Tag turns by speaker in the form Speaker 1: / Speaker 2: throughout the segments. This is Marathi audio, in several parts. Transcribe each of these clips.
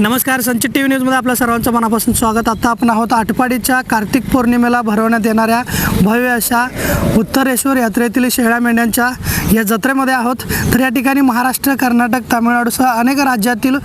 Speaker 1: नमस्कार संचित टी व्ही न्यूजमध्ये आपल्या सर्वांचं मनापासून स्वागत. आता आपण आहोत आटपाडीच्या कार्तिक पौर्णिमेला भरवण्यात येणाऱ्या भव्य अशा उत्तरेश्वर यात्रेतील शेळ्या मेंढ्यांच्या या जत्रेमध्ये आहोत. तर या ठिकाणी महाराष्ट्र कर्नाटक तामिळनाडूसह अनेक राज्यातील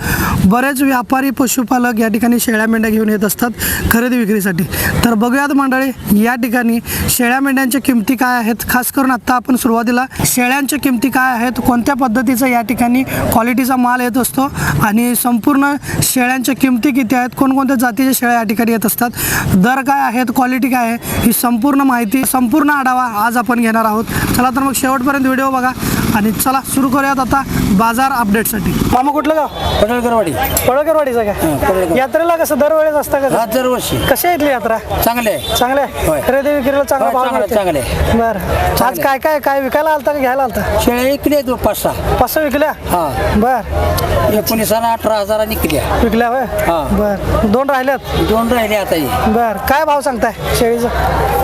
Speaker 1: बरेच व्यापारी पशुपालक या ठिकाणी शेळ्या मेंढ्या घेऊन येत असतात खरेदी विक्रीसाठी. तर बघूयात मंडळी या ठिकाणी शेळ्या मेंढ्यांच्या किमती काय आहेत? खास करून आत्ता आपण सुरुवातीला शेळ्यांच्या किमती काय आहेत? कोणत्या पद्धतीचा या ठिकाणी क्वालिटीचा माल येत असतो? आणि संपूर्ण शेळ्यांच्या किमती किती आहेत? कोणकोणत्या जातीच्या शेळ्या या ठिकाणी येत असतात? दर काय आहेत? क्वालिटी काय आहे? ही संपूर्ण माहिती संपूर्ण आढावा आज आपण घेणार आहोत. चला तर मग शेवटपर्यंत व्हिडिओ बघा. आणि चला सुरू करूयात आता बाजार अपडेटसाठी मामा कुठलं गाव?
Speaker 2: पडळकरवाडी.
Speaker 1: पळकरवाडीचं काय. यात्रेला कसं दरवेळेस असतं का
Speaker 2: हा दरवर्षी.
Speaker 1: कशी आहे इथली यात्रा?
Speaker 2: चांगले आहे.
Speaker 1: चांगले
Speaker 2: होय.
Speaker 1: खरेदी विक्रीला चांगला भाव
Speaker 2: चांगलं-
Speaker 1: मिळते
Speaker 2: चांगलं आहे.
Speaker 1: बरं. आज काय काय काय विकायला आलता का घ्यायला आलता?
Speaker 2: शेळ्या इकडे आहेत पाच सहा.
Speaker 1: पाच सहा विकल्या?
Speaker 2: हा.
Speaker 1: बर.
Speaker 2: एकोणीसाला अठरा हजारा निघल्या
Speaker 1: विकल्या होय?
Speaker 2: हा.
Speaker 1: बर. दोन राहिल्यात?
Speaker 2: दोन राहिले आता
Speaker 1: बर. काय भाव सांगताय शेळीचं?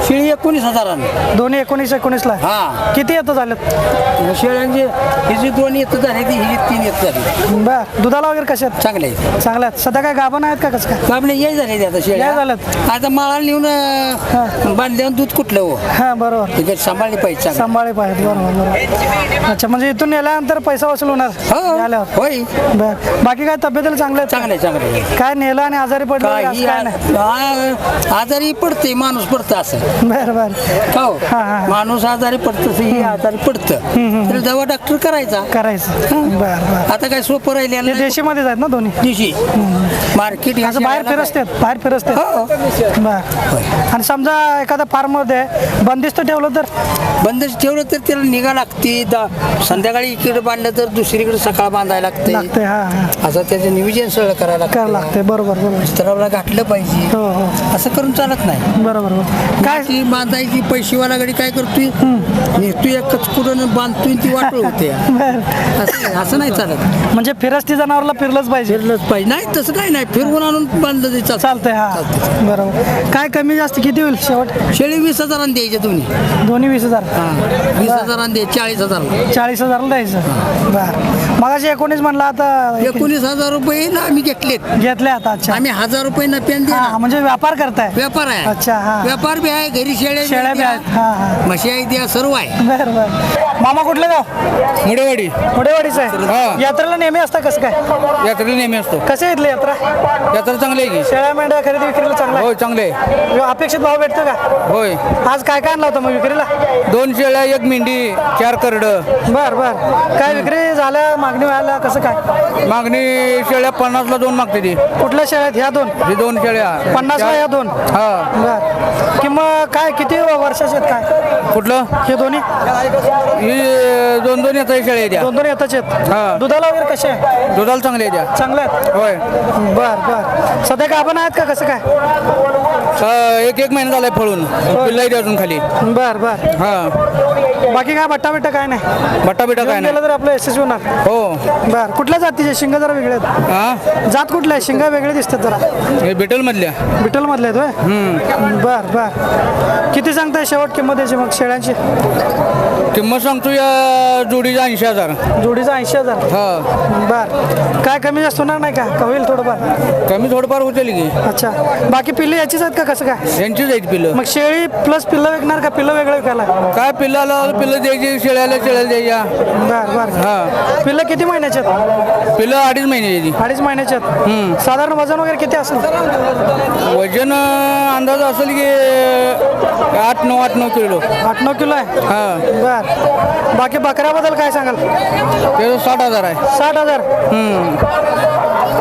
Speaker 2: शेळी एकोणीस हजाराने.
Speaker 1: दोन्ही एकोणीस एकोणीसला?
Speaker 2: हा.
Speaker 1: किती येतं झालेत?
Speaker 2: शेळ्यांची ही जी दोन येत झाली ती ही तीन येत झाली.
Speaker 1: बर दुधाला वगैरे कशा आहेत
Speaker 2: चांगले
Speaker 1: चांगल्या आहेत सध्या काय गाभण आहेत का कसं काय?
Speaker 2: आपले ये झाले ते आता
Speaker 1: ये
Speaker 2: शेळ्या
Speaker 1: झाल्यात.
Speaker 2: आता माळाला नेऊन अं, बांधल्यावर दूध कुठलं हो?
Speaker 1: हां बरोबर.
Speaker 2: तिथे सांभाळली पाहिजे चांगलं.
Speaker 1: सांभाळे पाहिजेत बरोबर बरोबर. अच्छा म्हणजे इथून नेल्यानंतर पैसा वसूल होणार?
Speaker 2: हो
Speaker 1: नेल्यावर
Speaker 2: होय.
Speaker 1: बर. बाकी काय तब्येतीला चांगलं आहेत
Speaker 2: चांगले चांगले?
Speaker 1: काय नेलं आणि आजारी पडलं असं
Speaker 2: काही
Speaker 1: काय नाही?
Speaker 2: आ- आजारी पडते माणूस पडतं असं.
Speaker 1: बर बर.
Speaker 2: हो.
Speaker 1: हा, हा.
Speaker 2: माणूस आजारी पडतं हे आजारी पडतं. तर दवा डॉक्टर करायचा.
Speaker 1: करायचं. बर बर.
Speaker 2: आता काय सोपं राहिले
Speaker 1: देशीमध्येच आहेत ना दोन्ही?
Speaker 2: दिवशी मार्केट
Speaker 1: असं बाहेर फिरसतात बाहेर फिरसतात.
Speaker 2: हो.
Speaker 1: बर. आणि समजा एखाद्या फार्ममध्ये बंदिस्त ठेवलं तर?
Speaker 2: बंदच ठेवलं तर त्याला निगा लागते. दा- संध्याकाळी इकडे बांधलं तर दुसरीकडे सकाळ बांधायला लागते.
Speaker 1: लागते हा हा.
Speaker 2: असं त्याचं नियोजन सगळं करायला
Speaker 1: करावं लागते बरोबर बरोबर.
Speaker 2: तरावला घातलं पाहिजे.
Speaker 1: हो हो.
Speaker 2: असं करून चालत नाही.
Speaker 1: बरोबर बरोबर.
Speaker 2: काय? ती बांधायची पैशीवाला गाडी काय करतोय? नेतोय एक कचकुडून बांधतोय ती वाटळ होते
Speaker 1: बर.
Speaker 2: असं असं नाही चालत.
Speaker 1: म्हणजे फिरस्ती जनावरला फिरलंच पाहिजे.
Speaker 2: फिरलंच पाहिजे. नाही तसं काही नाही. फिरवून आणून बांधलं ते चालतं
Speaker 1: चालतंय हा. बरोबर. काय कमी जास्त किती होईल शेवट?
Speaker 2: शेळी वीस हजारांनी द्यायचे दोन्ही.
Speaker 1: दोन्ही वीस हजार.
Speaker 2: हा वीस हजारांनी द्यायचे चाळीस हजार
Speaker 1: चाळीस हजारला द्यायचं. बर. मगाशी एकोणीस म्हणला आता
Speaker 2: एकोणीस हजार रुपये ना आम्ही घेतलेत.
Speaker 1: घेतले आता अच्छा.
Speaker 2: आम्ही हजार रुपये नफ्यान
Speaker 1: हा
Speaker 2: द्या
Speaker 1: म्हणजे व्यापार करताय.
Speaker 2: व्यापार आहे.
Speaker 1: अच्छा, हा.
Speaker 2: व्यापार बी आहे घरी शेळ्या
Speaker 1: शेळ्या बी आहेत हा हा.
Speaker 2: म्हशी आहे द्या सर्व आहे.
Speaker 1: बर बर. मामा कुठलं गाव?
Speaker 3: मुडेवाडी.
Speaker 1: आहे.
Speaker 3: हा.
Speaker 1: यात्रेला नेहमी असतं कसं काय?
Speaker 3: यात्रेला नेहमी असतो.
Speaker 1: कसं येतली यात्रा?
Speaker 3: यात्रा चांगली आहे की.
Speaker 1: शेळ्या मेंढ्या खरेदी विक्रीला चांगला
Speaker 3: होय चांगले आहे.
Speaker 1: आहे अपेक्षित भाव भेटतो का?
Speaker 3: होय.
Speaker 1: आज काय काय आणला होता मग विक्रीला?
Speaker 3: दोन शेळ्या एक मेंढी चार करड.
Speaker 1: बर बर. काय विक्री झाल्या मागणी व्हायला कसं काय?
Speaker 3: मागणी शेळ्या पन्नासला दोन मागते ती.
Speaker 1: कुठल्या शेळ्यात? ह्या दोन?
Speaker 3: ही दोन शेळ्या.
Speaker 1: पन्नासला
Speaker 3: चार-
Speaker 1: या दोन?
Speaker 3: हा.
Speaker 1: बर. किंमत काय? किती वर्षाचे आहेत काय?
Speaker 3: कुठलं?
Speaker 1: हे दोन्ही?
Speaker 3: ही दोन दोन येतात शेळ्या द्या.
Speaker 1: दोन दोन येताचे आहेत.
Speaker 3: हा.
Speaker 1: दुधाला वगैरे कसे आहे
Speaker 3: दुधाला चांगले द्या
Speaker 1: चांगले आहेत?
Speaker 3: होय.
Speaker 1: बर बर. सध्या काय आपण आहेत का? कसं काय?
Speaker 3: एक एक महिना झालाय फळून. पिल्लाही अजून खाली.
Speaker 1: बर बर.
Speaker 3: हा.
Speaker 1: बाकी काय बट्टा बिट्टा काय नाही?
Speaker 3: बट्टा बिटा काय नाही.
Speaker 1: तर आपलं यशस्वी होणार.
Speaker 3: हो.
Speaker 1: बर कुठल्या जातीचे? शिंग जरा वेगळे आहेत.
Speaker 3: हा
Speaker 1: जात कुठल्या आहे शिंग वेगळे दिसतात जरा.
Speaker 3: हे बिटल मधल्या
Speaker 1: बिटल मधले आहेत होय? बर बर. किती सांगताय शेवट किंमत याची मग शेळ्यांची?
Speaker 3: किंमत सांगतो या जोडीचा ऐंशी हजार.
Speaker 1: जोडीचा ऐंशी हजार.
Speaker 3: हा.
Speaker 1: बर. काय कमी जास्त होणार नाही का? का होईल थोडंफार?
Speaker 3: कमी थोडंफार होतील की.
Speaker 1: अच्छा. बाकी पिल्ले याचीच आहेत का कसं काय?
Speaker 3: यांचीच आहेत पिल्लं
Speaker 1: मग शेळी प्लस पिल्लं विकणार का? पिल्लं वेगळं विकायला?
Speaker 3: काय पिल्लाला पिल्लं द्यायची शेळ्याला शेळ्याला द्यायच्या.
Speaker 1: बर बर.
Speaker 3: हा.
Speaker 1: पिल्लं किती महिन्याचे आहेत
Speaker 3: पिल्लं अडीच महिन्याची
Speaker 1: अडीच महिन्याचे आहेत साधारण वजन वगैरे किती असेल?
Speaker 3: वजन अं, अंदाज असेल की आठ नऊ आठ नऊ किलो.
Speaker 1: आठ नऊ किलो आहे?
Speaker 3: हा.
Speaker 1: बर. बाकी बकऱ्याबद्दल काय सांगाल?
Speaker 3: ते साठ हजार आहे.
Speaker 1: साठ हजार.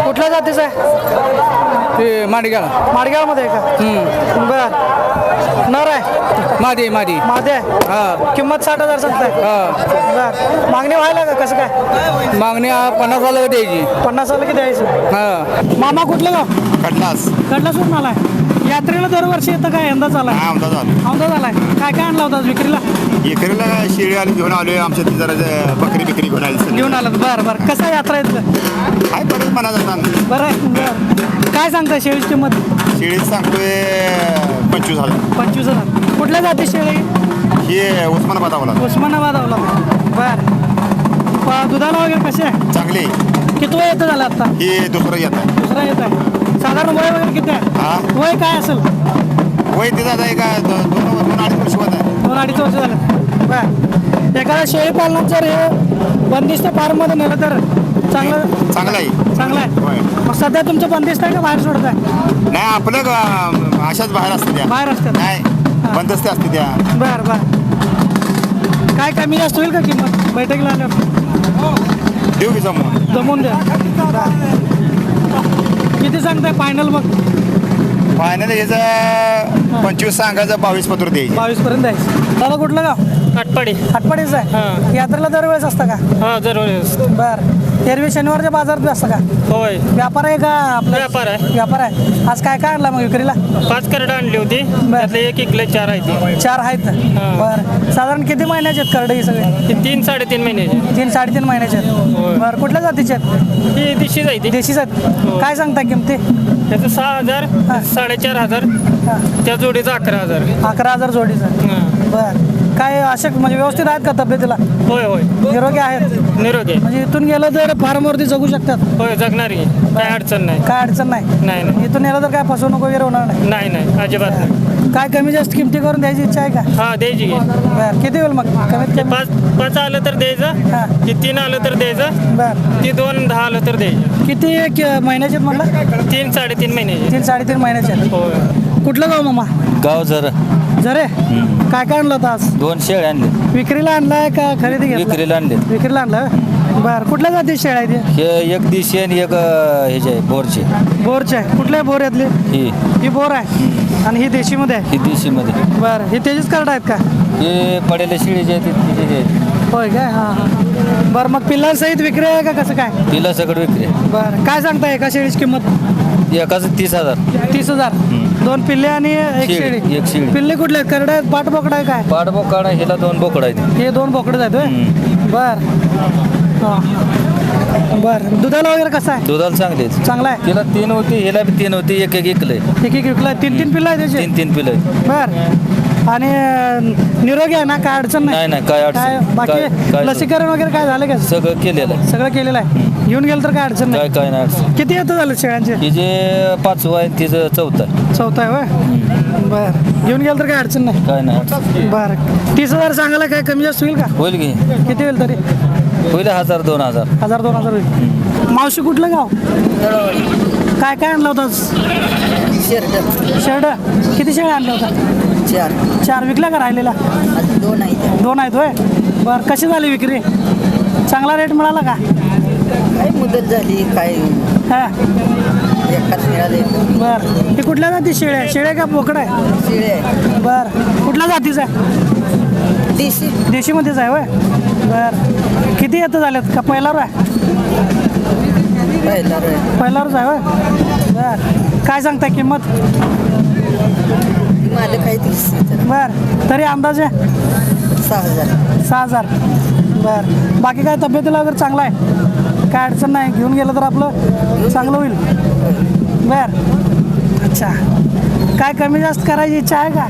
Speaker 1: कुठल्या जातीचं आहे?
Speaker 3: ते माडग्याला.
Speaker 1: माडगावमध्ये आहे का? बर. नर आहे.
Speaker 3: मादी मादी.
Speaker 1: मादे आहे.
Speaker 3: हा.
Speaker 1: किंमत साठ हजार सांगताय.
Speaker 3: हा.
Speaker 1: बर. मागणी व्हायला का? कसं काय?
Speaker 3: मागणी आ- पन्नास हजार द्यायची.
Speaker 1: पन्नास आलं की द्यायचं.
Speaker 3: हा.
Speaker 1: मामा कुठलं गाव?
Speaker 4: कडलास
Speaker 1: कडला सुरून आलाय. यात्रेला दरवर्षी येतं काय? यंदा झालाय
Speaker 4: हा आमचा झाला
Speaker 1: औंधा झालाय काय काय आणला होता विक्रीला?
Speaker 4: इकडेला शेळी आली घेऊन आलोय. आमच्या तिथे जरा जे बकरी बिकरी घेऊन आली सगळी.
Speaker 1: घेऊन आलात बरं बरं. कसं आहे यात्रा इथलं
Speaker 4: काय परत जातात
Speaker 1: बरं आहे बरं. काय सांगताय शेळीची किंमत?
Speaker 4: शेळी सांगतोय पंचवीस हजार.
Speaker 1: पंचवीस हजार. कुठल्या जाती शेळी?
Speaker 4: ही उस्मानाबाद आवला.
Speaker 1: उस्मानाबाद आवला. बर. प- दुधाला वगैरे कसे आहे?
Speaker 4: चांगली.
Speaker 1: किती वय येतं झालं आता?
Speaker 4: हे दुसरं येतं
Speaker 1: दुसरा येत आहे. साधारण वय वगैरे किती आहे?
Speaker 4: हा?
Speaker 1: वय काय असेल?
Speaker 4: वय आता एका दो- दोन दोन अडीच वर्ष होत आहे.
Speaker 1: दोन अडीच वर्ष झालं. बर. एखाद्या शेळी पालनात जर हे बंदिस्त फार्ममध्ये नेलं तर चांगलं
Speaker 4: चांगलं आहे.
Speaker 1: चांगलं आहे. मग सध्या तुमचं बंदिस्त आहे का? बाहेर सोडत आहे
Speaker 4: नाही आपलं ग- अशाच बाहेर असते त्या.
Speaker 1: बाहेर असतात.
Speaker 4: नाही बंदस्ते असते त्या.
Speaker 1: बर बर. काय कमी जास्त होईल का किंमत? बैठकीला आल्यावर?
Speaker 4: देऊ की जमून.
Speaker 1: जमून द्या. किती सांगताय फायनल मग?
Speaker 4: फायनल याचं पंचवीस सांगायचं बावीस पत्र द्यायचे.
Speaker 1: बावीस पर्यंत आहे दादा कुठलं गाव?
Speaker 5: आटपाडी.
Speaker 1: आटपाडीच आहे? यात्रेला दरवेळेस असतं का?
Speaker 5: हा दरवेळेस
Speaker 1: बर. एरवी शनिवारच्या बाजारात बी असतं का?
Speaker 5: होय.
Speaker 1: व्यापार आहे का आपला?
Speaker 5: व्यापार आहे.
Speaker 1: व्यापार आहे. आज काय काय आणला मग विक्रीला?
Speaker 5: पाच करडं आणली होती. त्यातले एक इकले चार आहे ती
Speaker 1: चार आहेत.
Speaker 5: हा.
Speaker 1: बर. साधारण किती महिन्याचे आहेत करडे ही सगळे?
Speaker 5: ती तीन साडेतीन महिन्याची
Speaker 1: तीन साडेतीन महिन्याचे आहेत.
Speaker 5: होय.
Speaker 1: बर कुठल्या जातीचे आहेत?
Speaker 5: ही दिशी जायची
Speaker 1: देशीच आहेत. काय सांगता किमती?
Speaker 5: त्याचं सहा हजार. साडेचार हजार. त्या जोडीचं अकरा हजार.
Speaker 1: अकरा हजार जोडीचं.
Speaker 5: हा.
Speaker 1: बर. काय असे म्हणजे व्यवस्थित आहेत का तब्येतीला?
Speaker 5: होय होय.
Speaker 1: निरोगी आहेत?
Speaker 5: निरोगी आहे.
Speaker 1: म्हणजे इथून गेलं तर फार्मवरती जगू शकतात?
Speaker 5: होय जगणार. काय अडचण नाही.
Speaker 1: काय अडचण नाही?
Speaker 5: नाही नाही.
Speaker 1: इथून गेलं तर काय फसवणूक वगैरे होणार नाही?
Speaker 5: नाही नाही. अजिबात नाही.
Speaker 1: काय कमी जास्त किमती करून द्यायची इच्छा आहे का?
Speaker 5: हा द्यायची की.
Speaker 1: बर किती होईल मग? कमीत कमी?
Speaker 5: पाच पाच आलं तर
Speaker 1: हा.
Speaker 5: द्यायचं की तीन आलं तर द्यायचं
Speaker 1: बर.
Speaker 5: ती दोन दहा आलं तर द्यायचं.
Speaker 1: किती कि- महिन्याचे आहेत म्हणलं
Speaker 5: तीन साडेतीन महिन्याची
Speaker 1: तीन साडेतीन महिन्याचे आहेत.
Speaker 5: होय
Speaker 1: कुठलं गाव मामा?
Speaker 6: गाव जर.
Speaker 1: जरे? काय काय आणलं होतं आज?
Speaker 6: दोन शेळे आणले.
Speaker 1: विक्रीला आणलाय का खरेदी घेतला
Speaker 6: विक्रीला आणले.
Speaker 1: विक्रीला आणलं बर कुठल्या जाती शेळ्या आहेत या?
Speaker 6: हे एक दिशी आणि एक अं, ह्याचे आहे, बोरचे.
Speaker 1: बोरचे. आहे कुठल्या बोर यातली?
Speaker 6: ही.
Speaker 1: ही बोर आहे. आणि ही देशीमध्ये? आहे
Speaker 6: ही दिशीमध्ये.
Speaker 1: बरं हे तेजीच कार्ड आहेत का?
Speaker 6: हे पडेले शिळीचे आहेत ते तिचे आहेत.
Speaker 1: होय काय? हां हां. बरं मग पिल्लांसहित विक्री आहे का कसं काय?
Speaker 6: तिला सगळं विक्री.
Speaker 1: बरं काय सांगता एका शेळीची किंमत?
Speaker 6: एकाच तीस हजार.
Speaker 1: तीस हजार. दोन पिल्ले आणि एक
Speaker 6: शेळी,
Speaker 1: शेळी.
Speaker 6: एक शेळी.
Speaker 1: पिल्ले कुठले आहेत? करडे आहेत पाठ बोकडा आहे काय?
Speaker 6: पाठबोकाडा हिला दोन बोकड आहेत.
Speaker 1: हे दोन बोकडे आहेत होय. बर. हां. बरं. दुधाला वगैरे कसं आहे?
Speaker 6: दुधाला चांगले आहेत.
Speaker 1: चांगला आहे?
Speaker 6: तिला तीन होती हिला बी तीन होती एक एक इकलंय.
Speaker 1: एक एक विकला तीन तीन पिल्लं आहे त्याचे?
Speaker 6: तीन तीन पिलं.
Speaker 1: बर. आणि अं, निरोगी आहे ना? काय अडचण
Speaker 6: नाही? नाही काय
Speaker 1: काय
Speaker 6: अडचण काय
Speaker 1: बाकी
Speaker 6: काय
Speaker 1: लसीकरण वगैरे काय झालं का?
Speaker 6: सगळं केलेलं आहे.
Speaker 1: सगळं केलेलं आहे? येऊन गेलं तर काय अडचण
Speaker 6: काय
Speaker 1: नाही?
Speaker 6: काय नाही अडचण.
Speaker 1: किती येतं झालं शेळ्यांचे?
Speaker 6: हिचे पाचवं आहे तिचं चौथं आहे.
Speaker 1: चौथा आहे होय? बर. घेऊन गेलं तर काय अडचण नाही?
Speaker 6: काय नाही अडचण.
Speaker 1: बर. तीस हजार सांगायला काय कमी जास्त होईल का?
Speaker 6: होईल की.
Speaker 1: किती होईल तरी?
Speaker 6: होईल हजार दोन हजार.
Speaker 1: हजार दोन हजार होईल. मावशी कुठलं गाव? काय काय आणलं होतं शर्ट किती शेळ्या आणल्या होत्या?
Speaker 2: चार.
Speaker 1: चार विकल्या का राहिलेला
Speaker 2: दोन आहे
Speaker 1: दोन आहेत होय? बर कशी झाली विक्री? चांगला रेट मिळाला का?
Speaker 2: काय मुदत झाली काय
Speaker 1: हा.
Speaker 2: एकाच मिळाले
Speaker 1: बर. हे कुठल्या जाती शेळ्या? शेळ्या का बोकड आहे?
Speaker 2: शिळे
Speaker 1: बर. कुठल्या जातीचं आहे?
Speaker 2: देशी
Speaker 1: देशीमध्येच आहे होय. बर. किती येतं झालेत? का पहिल्यावर आहे?
Speaker 2: पहिला
Speaker 1: पहिल्यावरच आहे होय. बर. काय सांगता किंमत?
Speaker 2: तीस.
Speaker 1: बर. तरी अंदाजे?
Speaker 2: सहा हजार.
Speaker 1: सहा हजार. बर. बाकी काय तब्येतीला वगैरे चांगला आहे? काय अडचण नाही? घेऊन गेलं तर आपलं चांगलं होईल. बर. अच्छा. काय कमी जास्त करायची इच्छा आहे का?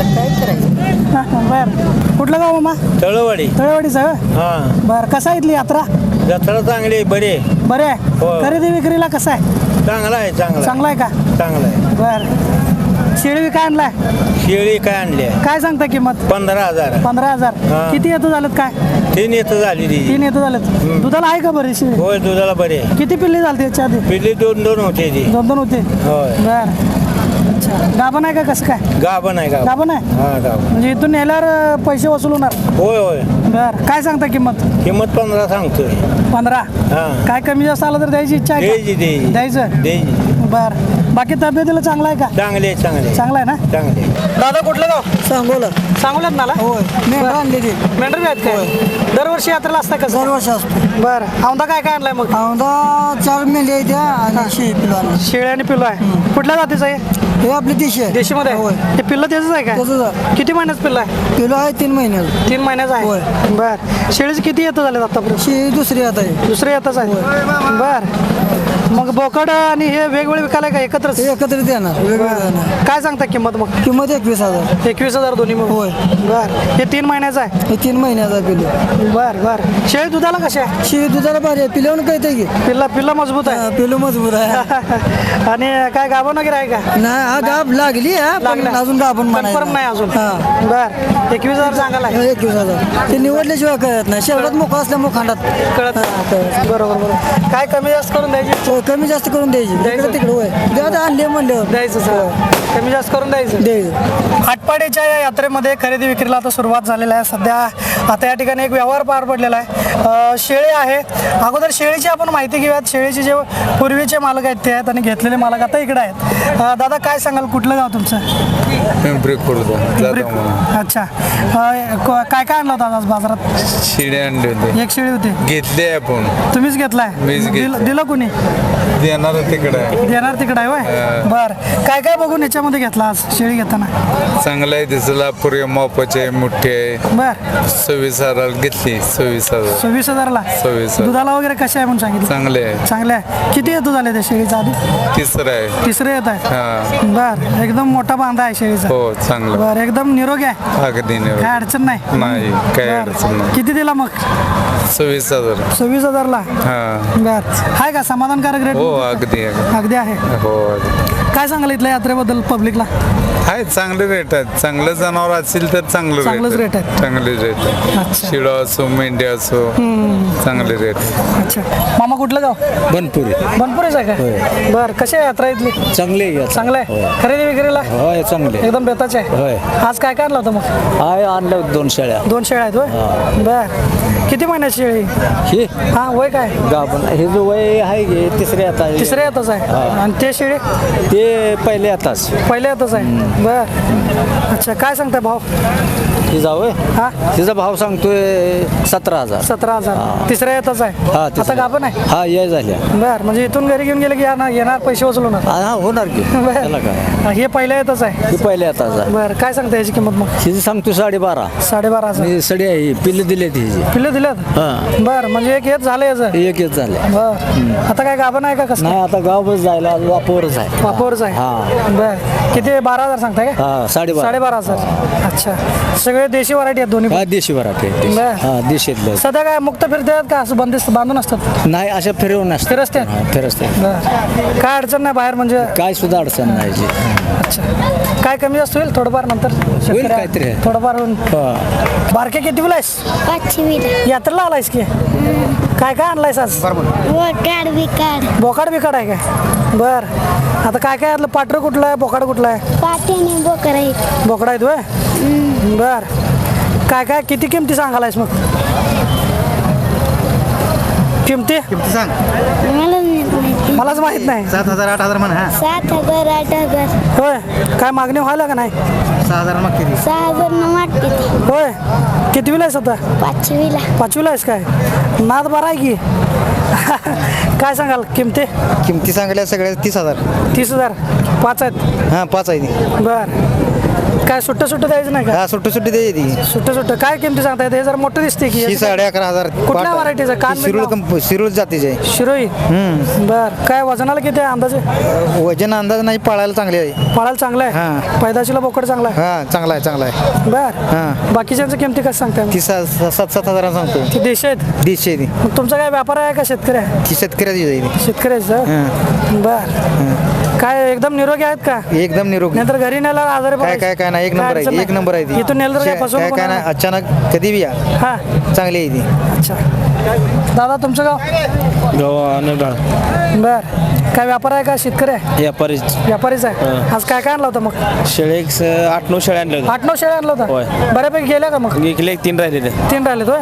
Speaker 2: आता काय करायचं?
Speaker 1: बर. कुठलं गाव मामा?
Speaker 7: तळवाडी.
Speaker 1: तळेवाडीच आहे?
Speaker 7: हा.
Speaker 1: बर कसा इथली यात्रा?
Speaker 7: जत्रा चांगली आहे, बरी आहे.
Speaker 1: बरे आहे?
Speaker 7: हो.
Speaker 1: खरेदी विक्रीला कसं आहे?
Speaker 7: चांगला आहे चांगला
Speaker 1: चांगला आहे का?
Speaker 7: आहे. चांगला आहे.
Speaker 1: बर. शेळी काय आणलाय?
Speaker 7: शेळी काय आणली आहे?
Speaker 1: काय सांगता किंमत?
Speaker 7: पंधरा हजार.
Speaker 1: पंधरा हजार.
Speaker 7: हा.
Speaker 1: किती येतं झालेत काय?
Speaker 7: तीन येतं झाली ती.
Speaker 1: तीन येतं झालेत. दुधाला आहे का बरी शेळी?
Speaker 7: होय दुधाला बरी आहे.
Speaker 1: किती पिल्ली झाली याच्या आधी?
Speaker 7: पिल्ली दोन दोन होते ती.
Speaker 1: दोन दोन होते?
Speaker 7: होय.
Speaker 1: बर. गाभण आहे का कसं काय?
Speaker 7: गाभण आहे गाभण.
Speaker 1: गाभण आहे?
Speaker 7: हा गाभण.
Speaker 1: म्हणजे इथून नेल्यावर पैसे वसूल होणार?
Speaker 7: होय होय.
Speaker 1: बर. काय सांगता किंमत?
Speaker 7: किंमत पंधरा सांगतोय.
Speaker 1: पंधरा?
Speaker 7: हा.
Speaker 1: काय कमी जास्त आलं तर द्यायची इच्छा आहे
Speaker 7: द्यायची
Speaker 1: का?
Speaker 7: द्यायची.
Speaker 1: द्यायचं?
Speaker 7: द्यायची.
Speaker 1: बर. बाकी तब्येतीला चांगला आहे का?
Speaker 7: चांगले आहे, चांगले.
Speaker 1: चांगला आहे ना?
Speaker 7: चांगले आहे.
Speaker 1: दादा कुठलं गाव?
Speaker 2: सांगोला.
Speaker 1: सांगोल्यात नाला
Speaker 2: होय. मेंढरा आणली ती.
Speaker 1: मेंढर आहेत काय दरवर्षी यात्रेला असता का?
Speaker 2: दरवर्षी असतो.
Speaker 1: बर. औंदा काय काय आणलाय मग?
Speaker 2: औंदा चार मेंढ्या आहेत त्या आणि शेळी पिलो आणली
Speaker 1: शेळी आणि पिल्लो आहे. कुठल्या जातीचं आहे?
Speaker 2: हे आपली देशी आहे.
Speaker 1: देशीमध्ये?
Speaker 2: होय.
Speaker 1: ते पिल्लं त्याच आहे
Speaker 2: त्याचंच
Speaker 1: काय किती महिन्याचं पिल्लं आहे?
Speaker 2: पिलो आहे तीन महिन्याला
Speaker 1: तीन महिन्याचं आहे?
Speaker 2: होय.
Speaker 1: बर. शेळीचे किती येतं झाले आतापर्यंत?
Speaker 2: शेळी दुसरी आता आहे.
Speaker 1: दुसरे येतच आहे. बर. मग बोकड आणि हे वेगवेगळे विकायला का? एकच एकत्रच?
Speaker 8: एकत्रित येणार वेगवेगळं येणार.
Speaker 1: काय सांगता किंमत मग?
Speaker 8: किंमत एकवीस हजार.
Speaker 1: एकवीस हजार दोन्ही मिळून?
Speaker 8: होय.
Speaker 1: बर. हे तीन महिन्याचं आहे?
Speaker 8: हे तीन महिन्याचा पिलू
Speaker 1: बर बर. शेळी दुधाला कशी आहे?
Speaker 8: शिवी दुधाला भारी आहे. पिल्यावर कळते की.
Speaker 1: पिल्ला पिल्ला मजबूत
Speaker 8: हा,
Speaker 1: आहे
Speaker 8: पिलू मजबूत आहे.
Speaker 1: आणि काय गाभण वगैरे आहे का?
Speaker 8: नाही हा गाब लागली हा पण
Speaker 1: लागला.
Speaker 8: अजून गाभण म्हणायचं
Speaker 1: कन्फर्म नाही अजून.
Speaker 8: हा.
Speaker 1: बर. एकवीस हजार सांगायला आहे.
Speaker 8: एकवीस हजार. ते निवडल्याशिवाय कळत नाही. शेवटात मोकळा असल्यामुळे खांडात.
Speaker 1: कळत नाही. बरोबर बरोबर. काय कमी जास्त करून द्यायची?
Speaker 8: कमी जास्त करून द्यायची. इकडे तिकडे होय. द्या आणले म्हणल्यावर
Speaker 1: द्यायचं सर कमी जास्त करून द्यायचं.
Speaker 8: द्यायचं
Speaker 1: आटपाडीच्या या यात्रेमध्ये खरेदी विक्रीला आता सुरुवात झालेली आहे. सध्या आता या ठिकाणी एक व्यवहार पार पडलेला आहे. शेळी आहे. अगोदर शेळीची आपण माहिती घेऊयात. शेळीचे जे पूर्वीचे मालक आहेत ते आहेत आणि घेतलेले मालक आता इकडे आहेत. दादा काय सांगाल? कुठलं गाव तुमचं?
Speaker 9: पिंपरी
Speaker 1: अच्छा. काय काय आणलं होतं आज बाजारात?
Speaker 9: शिडे आणले होते.
Speaker 1: एक शेळी होती.
Speaker 9: घेतले आपण.
Speaker 1: तुम्हीच घेतलाय? दिलं कुणी?
Speaker 9: देणार तिकडे?
Speaker 1: देणार तिकडे आहे होय बर. काय काय बघून याच्यामध्ये घेतला आज शेळी घेताना?
Speaker 9: चांगलं आहे दिसला पुरे मापाचे मोठे
Speaker 1: बर.
Speaker 9: सव्वीस हजार घेतली सव्वीस हजार.
Speaker 1: सव्वीस हजारला?
Speaker 9: सव्वीस हजार.
Speaker 1: दुधाला वगैरे कसे आहे म्हणून सांगितलं?
Speaker 9: चांगले आहे.
Speaker 1: चांगले आहे. किती येतो झाले त्या शेळीचा आधी?
Speaker 9: तिसरं आहे.
Speaker 1: तिसरे येत आहे?
Speaker 9: हा.
Speaker 1: बर. एकदम मोठा बांधा आहे शेळीचा.
Speaker 9: हो चांगलं.
Speaker 1: बर एकदम निरोगी आहे?
Speaker 9: अगदी
Speaker 1: काय
Speaker 9: नाही
Speaker 1: अडचण नाही?
Speaker 9: नाही काय
Speaker 1: बर.
Speaker 9: अडचण नाही.
Speaker 1: किती दिला मग?
Speaker 9: सव्वीस हजार.
Speaker 1: सव्वीस हजारला?
Speaker 9: हा.
Speaker 1: बर. आहे का? समाधानकारक रेट?
Speaker 9: हो अगदी अगदी.
Speaker 1: अगदी आहे
Speaker 9: हो अगदी
Speaker 1: काय सांगाल इथल्या यात्रेबद्दल पब्लिकला
Speaker 9: आहे चांगले रेट आहेत. चांगलं जनावर असेल तर चांगलं
Speaker 1: चांगलंच
Speaker 9: रेट
Speaker 1: rate आहेत.
Speaker 9: चांगले रेट आहे
Speaker 1: अच्छा.
Speaker 9: शिडो असो मेंढी असो चांगले रेट
Speaker 1: अच्छा. मामा कुठलं गाव?
Speaker 7: बनपुरी.
Speaker 1: बनपुरेच आहे का? बर कशी आहे यात्रा इथली?
Speaker 7: चांगले आहे
Speaker 1: चांगलं आहे? खरेदी विक्रीला?
Speaker 7: होय चांगले
Speaker 1: एकदम बेताच आहे?
Speaker 7: होय.
Speaker 1: आज काय काय आणलं होतं मग?
Speaker 7: हाय आणलं दोन शेळ्या.
Speaker 1: दोन शेळ्या आहेत होय? बर. किती महिन्याची शेळी?
Speaker 7: हे?
Speaker 1: हा वय काय?
Speaker 7: गाभण. हे जो वय आहे हे तिसरे आता. आहे.
Speaker 1: तिसऱ्या येतच आहे. आणि ते शेळी?
Speaker 7: ते पहिले आताच.
Speaker 1: पहिल्या येतच आहे. बर. अच्छा काय सांगताय भाव
Speaker 7: तिचा वय
Speaker 1: हा?
Speaker 7: तिचा भाव सांगतोय सतरा हजार.
Speaker 1: सतरा हजार. तिसऱ्या येतच आहे.
Speaker 7: हा
Speaker 1: आता
Speaker 7: तिसरा.
Speaker 1: गाभण आहे?
Speaker 7: हा ये झाल्या
Speaker 1: बर म्हणजे इथून घरी घेऊन गेले की येणार येणार पैसे उचलवणार
Speaker 7: हा हा, होणार की. त्याला काय?
Speaker 1: बर हे पहिल्या येतच आहे.
Speaker 7: ही पहिले आताच आहे.
Speaker 1: बर काय सांगता याची किंमत मग?
Speaker 7: तिची सांगतो साडेबारा.
Speaker 1: साडेबारा हजार.
Speaker 7: ही सडी आहे पिल्ले दिले तिची
Speaker 1: पिल्ले दिलेत
Speaker 7: हा.
Speaker 1: बर म्हणजे एक येत झालं याचं.
Speaker 7: एक एक झाले
Speaker 1: बर. आता काय गाभण आहे का कसं
Speaker 7: नाही आता गावच जायला वापरच आहे.
Speaker 1: वापरच आहे.
Speaker 7: हा.
Speaker 1: बर. किती बारा हजार सांगताय का
Speaker 7: हा साडेबारा.
Speaker 1: साडेबारा हजार. अच्छा. सगळे देशी व्हरायटी आहेत दोन्ही?
Speaker 7: हा देशी वराटे
Speaker 1: बर.
Speaker 7: हा देशीतलं
Speaker 1: सध्या काय मुक्त फिरतात का असं बंदिस्त बांधून असतात?
Speaker 7: नाही अशा फिरवून
Speaker 1: फिरस्त्यात?
Speaker 7: फिरसते?
Speaker 1: बर. काय अडचण नाही बाहेर म्हणजे?
Speaker 7: काय सुद्धा अडचण नाही जी.
Speaker 1: अच्छा. काय कमी जास्त होईल थोडंफार नंतर? शेतकऱ्या-
Speaker 7: काहीतरी.
Speaker 1: थोडंफार होईल.
Speaker 7: हा.
Speaker 1: बारके किती
Speaker 10: पाचवीला
Speaker 1: यात्रेला आलायस की? काय काय आणलायस आज
Speaker 10: वकाड बिकाड
Speaker 1: बोकाड. बिकाड आहे काय? बर. आता काय काय आलं पाटर कुठलं आहे? बोकाड कुठलं आहे?
Speaker 10: पाट्याने बोकर आहेत.
Speaker 1: बोकडा आहेत होय? बर. काय काय किती किमती सांगालायस मग? किमती?
Speaker 4: किती सांग.
Speaker 10: मला माहीत नाही.
Speaker 1: मलाच माहीत नाही.
Speaker 4: सात हजार आठ हजार म्हणा हा.
Speaker 10: सात हजार आठ हजार.
Speaker 1: होय. काय मागणी व्हायला का नाही?
Speaker 4: सहा हजार मग किती
Speaker 10: सहा हजार.
Speaker 1: होय. कितवीला आहेस आता?
Speaker 10: पाचवीला.
Speaker 1: पाचवीला आहेस काय? नाद बरा आहे की? काय सांगाल किमती?
Speaker 3: किमती सांगल्या सगळ्या तीस हजार.
Speaker 1: तीस हजार. पाच आहेत.
Speaker 3: हां पाच आहे ती.
Speaker 1: बर. काय सुट्ट सुट्ट द्यायचं नाही का?
Speaker 3: हा सुट्टी सुट्टी द्यायची ती.
Speaker 1: सुट्ट सुट्ट. काय किमती सांगता येते हे जरा मोठं दिसते की
Speaker 3: ही साडे अकरा हजार.
Speaker 1: कुठल्या व्हरायटीचं? कान
Speaker 3: ती शिरूळ कंप शिरूळ जातीचे. आहे
Speaker 1: शिरोई बर. काय वजनाला किती आहे अंदाजे?
Speaker 3: वजन अंदाज नाही पाळायला चांगले आहे.
Speaker 1: पळायला चांगलं आहे?
Speaker 3: हां.
Speaker 1: पैदाशीला बोकड चांगला आहे?
Speaker 3: हा चांगला आहे चांगला आहे.
Speaker 1: बर.
Speaker 3: हां.
Speaker 1: बाकीच्यांचं किमती कसं सांगताय मग?
Speaker 3: ती सा- सा- सात सात हजारांना सांगतो
Speaker 1: ते देश आहेत?
Speaker 3: दीडशे ती.
Speaker 1: मग तुमचा काय व्यापार आहे का शेतकरी आहे?
Speaker 3: ती शेतकऱ्याची आहे ती.
Speaker 1: शेतकऱ्याचं? बर. काय एकदम निरोगी आहेत का?
Speaker 3: एकदम निरोगी.
Speaker 1: नाहीतर घरी नेला आजारी
Speaker 3: काय काय काय नाही एक नंबर आहे एक नंबर आहे ती.
Speaker 1: इथून नेलं तर काय फसवणूक
Speaker 3: काय काय
Speaker 1: होणार
Speaker 3: नाही. अचानक कधी बी या.
Speaker 1: हा.
Speaker 3: चांगली आहे ती.
Speaker 1: अच्छा. दादा तुमचं गाव? बर. काय व्यापार आहे का? शेतकरी आहे?
Speaker 7: व्यापारी
Speaker 1: व्यापारीच आहे? आज काय काय आणलं होतं मग?
Speaker 7: शेळे एक स- आठ नऊ शेळे आणले
Speaker 1: आठ नऊ शेळ्या आणलं
Speaker 7: होय.
Speaker 1: होतं बऱ्यापैकी गेल्या का मग?
Speaker 7: होते इकडे एक तीन राहिलेले
Speaker 1: तीन राहिलेत होय?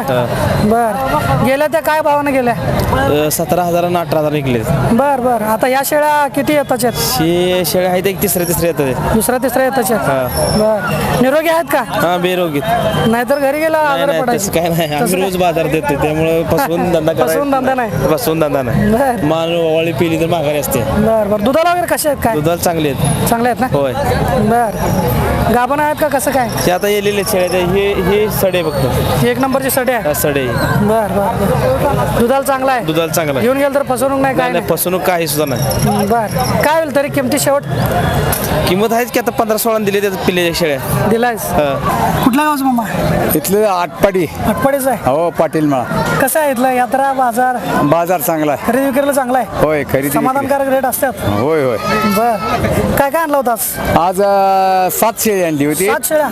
Speaker 1: बर. गेल्या त्या काय भावाने गेल्या?
Speaker 7: अ, सतरा हजार आणि अठरा हजार निघले
Speaker 1: बर बर. आता या शेळ्या किती येताच आहेत?
Speaker 7: शेळे आहेत एक तिसरे तिसरे येतात.
Speaker 1: दुसऱ्या तिसऱ्या येताच आहेत? बर. निरोगी आहेत का?
Speaker 7: हा बेरोगीत नाही
Speaker 1: नाहीतर घरी गेला आजारी
Speaker 7: नाही तसं काय नाही.
Speaker 1: पडायचं
Speaker 7: आम्ही रोज बाजार देतो त्यामुळे फसवून धंदा
Speaker 1: फसवून धंदा नाही.
Speaker 7: फसवून धंदा नाही.
Speaker 1: बर.
Speaker 7: मान ओवाळी पिली तर माघारी असते.
Speaker 1: बरं बरं. दुधाला वगैरे कसे आहेत? काय?
Speaker 7: दुधाला चांगले आहेत.
Speaker 1: चांगले आहेत ना?
Speaker 7: होय.
Speaker 1: बर. गाभण आहेत का? कसं काय?
Speaker 7: हे आता येलेले आहेत. हे हे सडे
Speaker 1: ही एक नंबरची सडे आहे?
Speaker 7: हा, सडे.
Speaker 1: बर बर दुधाला चांगला आहे?
Speaker 7: दुधाला चांगला आहे.
Speaker 1: घेऊन गेलं तर फसवणूक नाही काय
Speaker 7: नाही नाही, फसवणूक काही सुद्धा नाही.
Speaker 1: बर. काय होईल तरी किमती शेवट?
Speaker 7: किंमत आहेच की आता पंधरा सोळा दिले त्यात पिल्ले शेळ्या.
Speaker 1: दिलायस?
Speaker 7: हा.
Speaker 1: कुठल्या गावचं मामा?
Speaker 9: इथलं आटपाडी.
Speaker 1: आटपाडीच आहे?
Speaker 9: हो पाटील मळा
Speaker 1: कसं आहे इथलं? यात्रा बाजार?
Speaker 9: बाजार चांगला आहे.
Speaker 1: खरेदी विक्रीला चांगला आहे?
Speaker 9: होय खरेदी
Speaker 1: समाधानकारक रेट असतात?
Speaker 9: होय होय.
Speaker 1: बर. काय काय आणलं होतास
Speaker 9: आज? अं, सात शेळी आणली होती.
Speaker 1: सात शेळ्या?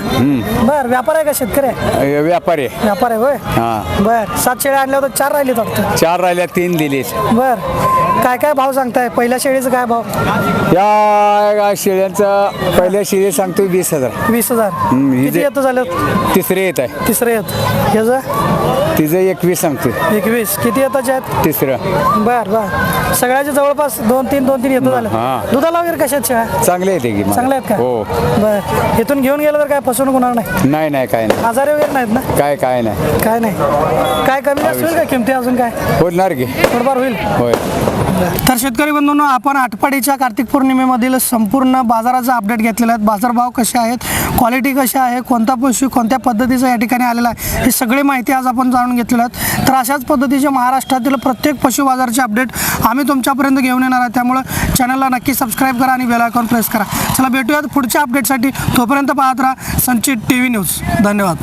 Speaker 1: बर व्यापार आहे का शेतकरी? आहे
Speaker 9: अं, व्यापारी आहे.
Speaker 1: व्यापार आहे होय?
Speaker 9: हा.
Speaker 1: बर सात शेळ्या आणल्या होत्या चार राहिली फक्त
Speaker 9: चार राहिल्या तीन दिलीत.
Speaker 1: बर काय काय भाव सांगताय? पहिल्या शेळीचं काय भाव?
Speaker 9: या शेळ्यांचा पहिल्या शेळी सांगतो वीस हजार.
Speaker 1: वीस हजार.
Speaker 9: हम्म, ही
Speaker 1: किती
Speaker 9: जे-
Speaker 1: येतं झालं?
Speaker 9: तिसरे येत आहे.
Speaker 1: तिसरं येत. ह्याचं?
Speaker 9: तिचं एकवीस सांगतो
Speaker 1: एकवीस. किती येताचे आहेत?
Speaker 9: तिसरं.
Speaker 1: बर बर. सगळ्याच्या जवळपास दोन तीन दोन तीन येतं झालं.
Speaker 9: हा.
Speaker 1: दुधाला वगैरे कशा आहेत शेळ्या
Speaker 9: चांगले येते की मग.
Speaker 1: चांगल्या आहेत का?
Speaker 9: हो.
Speaker 1: बर. इथून घेऊन गेलं तर काय फसवणूक होणार नाही?
Speaker 9: नाही नाही काय नाही.
Speaker 1: आजारी वगैरे नाहीत ना?
Speaker 9: काय काय नाही.
Speaker 1: काय नाही. काय कमी जास्त होईल का किमती अजून काय?
Speaker 9: होणार की.
Speaker 1: थोडंफार होईल.
Speaker 9: होय.
Speaker 1: तर शेतकरी बंधूंनो आपण आठपाडीच्या कार्तिक पौर्णिमेमधील संपूर्ण बाजाराचा अपडेट घेतलेला आहे. बाजारभाव कसे आहेत? क्वालिटी कशी आहे? कोणता पशु कोणत्या पद्धतीचा या ठिकाणी आलेला आहे? ही सगळी माहिती आज आपण जाणून घेतलेली आहेत तर अशाच पद्धतीचे महाराष्ट्रातील प्रत्येक पशु बाजाराचे अपडेट आम्ही तुमच्यापर्यंत घेऊन येणार आहे. त्यामुळं चॅनलला नक्की सबस्क्राईब करा आणि बेल आयकॉन प्रेस करा. चला भेटूयात पुढच्या अपडेटसाठी तोपर्यंत पाहत राहा संचित टी व्ही न्यूज धन्यवाद.